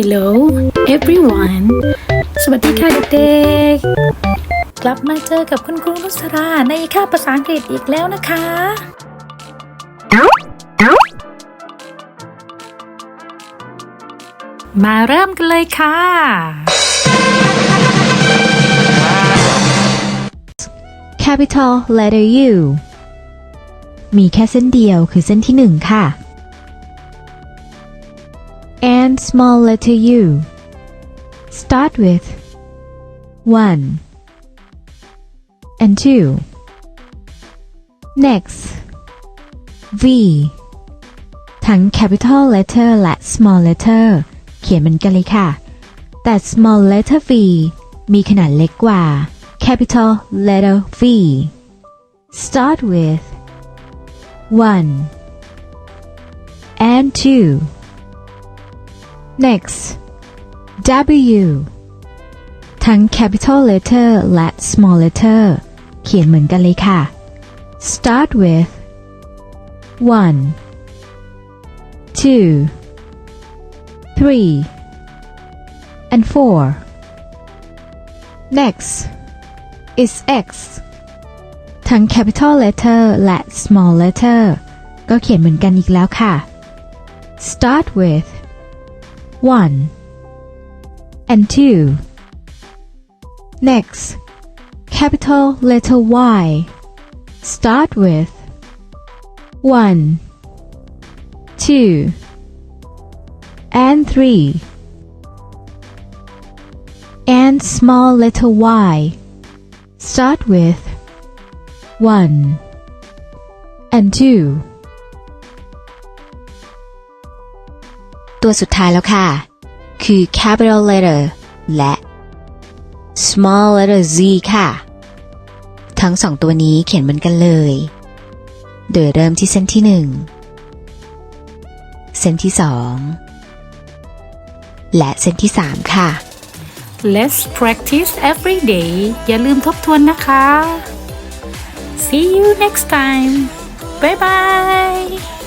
Hello everyone สวัสดีค่ะเด็กๆ กลับมาเจอกับคุณครูนุสราในคาบภาษาอังกฤษอีกแล้วนะคะ มาเริ่มกันเลยค่ะ capital letter U มีแค่เส้นเดียวคือเส้นที่หนึ่งค่ะ and small letter U start with one and two next V ทั้ง capital letter และ small letter เขียนเหมือนกันเลยค่ะ แต่ small letter V มีขนาดเล็กกว่า capital letter V start with one and two next W ทั้ง capital letter และ small letter เขียนเหมือนกันเลยค่ะ start with one two three and four next is X ทั้ง capital letter และ small letter ก็เขียนเหมือนกันอีกแล้วค่ะ start with one. And two. Next. Capital letter Y. Start with one two and three. And small letter y. Start with one and two ตัวสุดท้ายแล้วค่ะ คือ capital letter และ small letter z ค่ะ ทั้งสองตัวนี้เขียนเหมือนกันเลย โดยเริ่มที่เส้นที่หนึ่งเส้นที่สองและเส้นที่สามค่ะ Let's practice every day อย่าลืมทบทวนนะคะ See you next time Bye bye